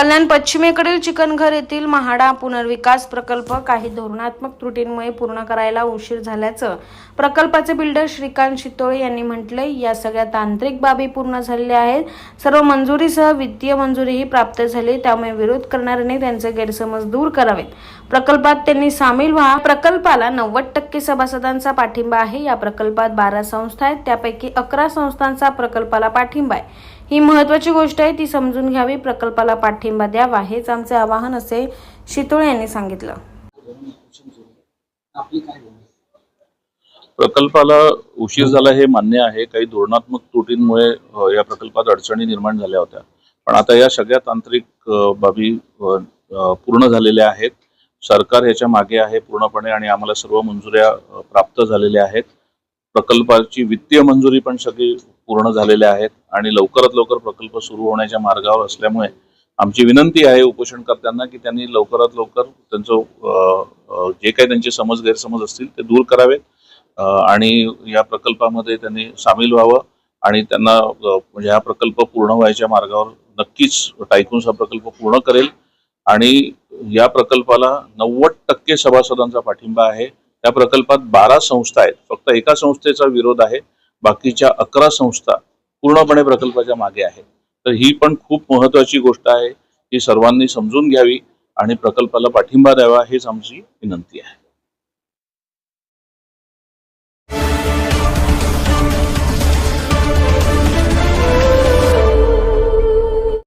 कल्याण पश्चिमेकडील चिकनघर येथील महाडा पुनर्विकास प्रकल्प काही धोरणात्मक त्रुटींमुळे पूर्ण करायला उशीर झाल्याचं प्रकल्पाचे बिल्डर श्रीकांत शितोळे यांनी म्हटले या सगळ्या तांत्रिक बाबी पूर्ण झालेल्या आहेत. सर्व मंजुरीसह वित्तीय मंजुरीही प्राप्त झाली. त्यामुळे विरोध करणाऱ्यांनी त्यांचे गैरसमज दूर करावेत. प्रकल्पात त्यांनी सामील व्हा. प्रकल्पाला नव्वद टक्के सभासदांचा पाठिंबा आहे. या प्रकल्पात बारा संस्था आहेत. त्यापैकी अकरा संस्थांचा प्रकल्पाला पाठिंबा आहे. ही महत्वाची गोष्ट आहे ती समजून घ्यावी प्रकल्पाला पाठिंबा द्यावा हेच आमचे आवाहन असे शितोळे यांनी सांगितलं? प्रकल्पाला उशीर झाला हे मान्य आहे. काही धोरणात्मक त्रुटींमुळे या प्रकल्पात अडचणी निर्माण झाल्या होत्या. पण आता या सगळ्या तांत्रिक बाबी पूर्ण झालेल्या आहेत. सरकार ह्याच्या मागे आहे पूर्णपणे आणि आम्हाला सर्व मंजुऱ्या प्राप्त झालेल्या आहेत. प्रकल्पाची वित्तीय मंजुरी पण सगळी पूर्ण झालेल्या आहेत आणि लवकरात लवकर प्रकल्प सुरू होण्याच्या मार्गावर असल्यामुळे आमची विनंती आहे उपोषणकर्त्यांना की त्यांनी लवकरात लवकर त्यांचं जे काही त्यांचे समज गैरसमज असतील ते दूर करावेत. आणि या प्रकल्पामध्ये त्यांनी सामील व्हावं आणि त्यांना म्हणजे हा प्रकल्प पूर्ण व्हायच्या मार्गावर नक्कीच टायकून्स हा प्रकल्प पूर्ण करेल. आणि या प्रकल्पाला नव्वद टक्के सभासदांचा पाठिंबा आहे. या प्रकल्पात बारा संस्था आहेत. फक्त एका संस्थेचा विरोध आहे. बाकीच्या अकरा संस्था पूर्णपणे प्रकल्पाच्या मागे आहेत. तर ही पण खूप महत्वाची गोष्ट आहे. ही सर्वांनी समजून घ्यावी आणि प्रकल्पाला पाठिंबा द्यावा हेच आमची विनंती आहे.